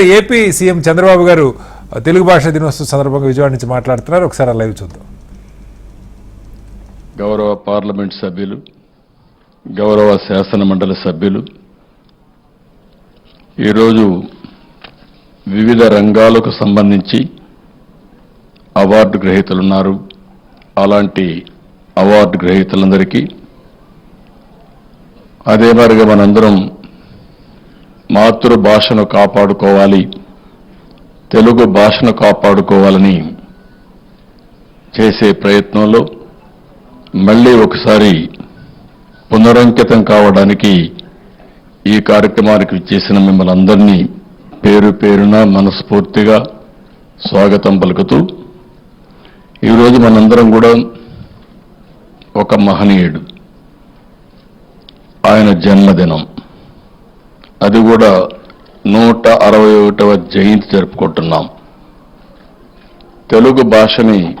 AP CM Chandrababu గారు తెలుగు భాష దినోత్సవం సందర్భంగా విజయవాడ నుంచి మాట్లాడుతున్నారు. ఒకసారి లైవ్ చూద్దాం. గౌరవ పార్లమెంట్ సభ్యులు గౌరవ శాసన మండలి సభ్యులు ఈరోజు వివిధ రంగాలకు సంబంధించి అవార్డు గ్రహీతలున్నారు. అలాంటి అవార్డు గ్రహీతలందరికీ అదే మరిగా మనందరం మాతృభాషను కాపాడుకోవాలి. తెలుగు భాషను కాపాడుకోవాలని చేసే ప్రయత్నంలో మళ్ళీ ఒకసారి పునరంకితం కావడానికి ఈ కార్యక్రమానికి ఇచ్చేసిన మిమ్మల్ని అందరినీ పేరు పేరున మనస్ఫూర్తిగా స్వాగతం పలుకుతూ ఈరోజు మనందరం కూడా ఒక మహనీయుడు. ఆయన జన్మదినం. అది కూడా నూట అరవై ఒకటవ జయంతి జరుపుకుంటున్నాం. తెలుగు భాషని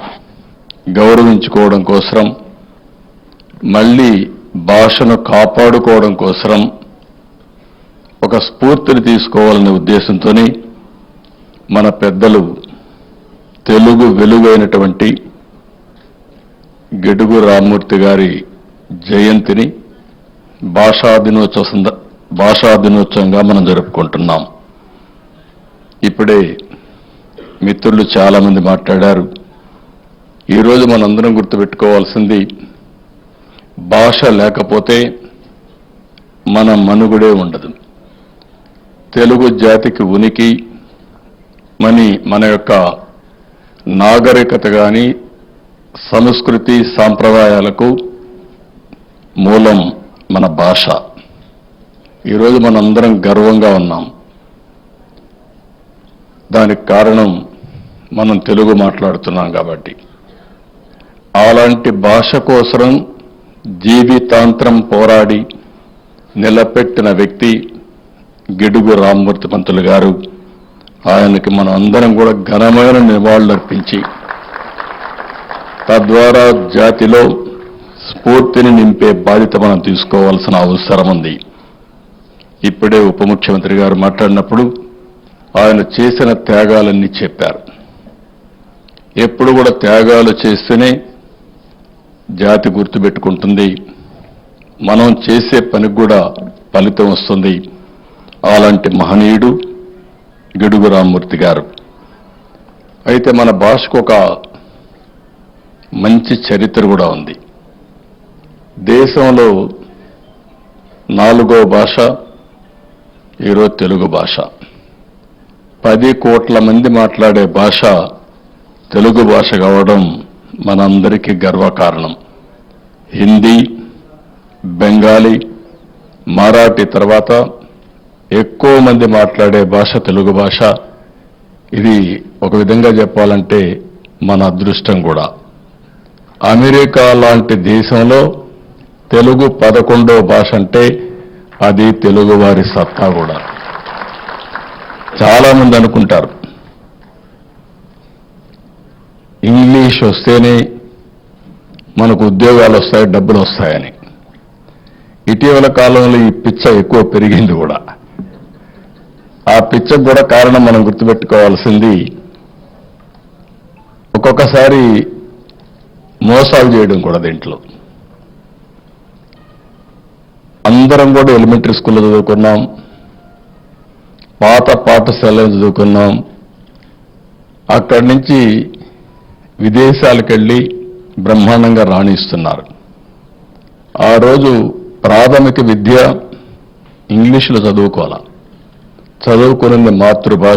గౌరవించుకోవడం కోసరం మళ్ళీ భాషను కాపాడుకోవడం కోసరం ఒక స్ఫూర్తిని తీసుకోవాలనే ఉద్దేశంతోనే మన పెద్దలు తెలుగు వెలుగైనటువంటి గెడుగు రామ్మూర్తి గారి జయంతిని భాషా దినోత్సవ భాషా దినోత్సవంగా మనం జరుపుకుంటున్నాం. ఇప్పుడే మిత్రులు చాలామంది మాట్లాడారు. ఈరోజు మనందరం గుర్తుపెట్టుకోవాల్సింది భాష లేకపోతే మన మనుగుడే ఉండదు. తెలుగు జాతికి ఉనికి మని మన యొక్క నాగరికత కానీ సంస్కృతి సాంప్రదాయాలకు మూలం మన భాష. ఈరోజు మనందరం గర్వంగా ఉన్నాం. దానికి కారణం మనం తెలుగు మాట్లాడుతున్నాం కాబట్టి. అలాంటి భాష కోసం జీవితాంతరం పోరాడి నిలబెట్టిన వ్యక్తి గిడుగు రామ్మూర్తి పంతులు గారు. ఆయనకి మనం అందరం కూడా ఘనమైన నివాళులర్పించి తద్వారా జాతిలో స్ఫూర్తిని నింపే బాధ్యత మనం తీసుకోవాల్సిన అవసరం ఉంది. ఇప్పుడే ఉప ముఖ్యమంత్రి గారు మాట్లాడినప్పుడు ఆయన చేసిన త్యాగాలన్నీ చెప్పారు. ఎప్పుడు కూడా త్యాగాలు చేస్తేనే జాతి గుర్తుపెట్టుకుంటుంది మనం చేసే పనికి కూడా ఫలితం వస్తుంది. అలాంటి మహనీయుడు గిడుగు రామ్మూర్తి గారు. అయితే మన భాషకు ఒక మంచి చరిత్ర కూడా ఉంది. దేశంలో నాలుగో భాష ఈరోజు తెలుగు భాష. పది కోట్ల మంది మాట్లాడే భాష తెలుగు భాష కావడం మనందరికీ గర్వకారణం. హిందీ బెంగాలీ మరాఠీ తర్వాత ఎక్కువ మంది మాట్లాడే భాష తెలుగు భాష. ఇది ఒక విధంగా చెప్పాలంటే మన అదృష్టం కూడా. అమెరికా లాంటి దేశంలో తెలుగు పదకొండో భాష అంటే అది తెలుగువారి సత్తా కూడా. చాలా మంది అనుకుంటారు. ఇంగ్లీష్ వస్తేనే మనకు ఉద్యోగాలు వస్తాయి డబ్బులు వస్తాయని. ఇటీవల కాలంలో ఈ పిచ్చ ఎక్కువ పెరిగింది కూడా. ఆ పిచ్చకు కూడా కారణం మనం గుర్తుపెట్టుకోవాల్సింది ఒక్కొక్కసారి మోసాలు చేయడం కూడా దీంట్లో. అందరం కూడా ఎలిమెంటరీ స్కూల్లో చదువుకున్నాం. పాత పాఠశాలలో చదువుకున్నాం. అక్కడి నుంచి విదేశాలకు వెళ్ళి బ్రహ్మాండంగా రాణిస్తున్నారు. ఆ రోజు ప్రాథమిక విద్య ఇంగ్లీషులో చదువుకోవాలి. చదువుకున్నది మాతృభాష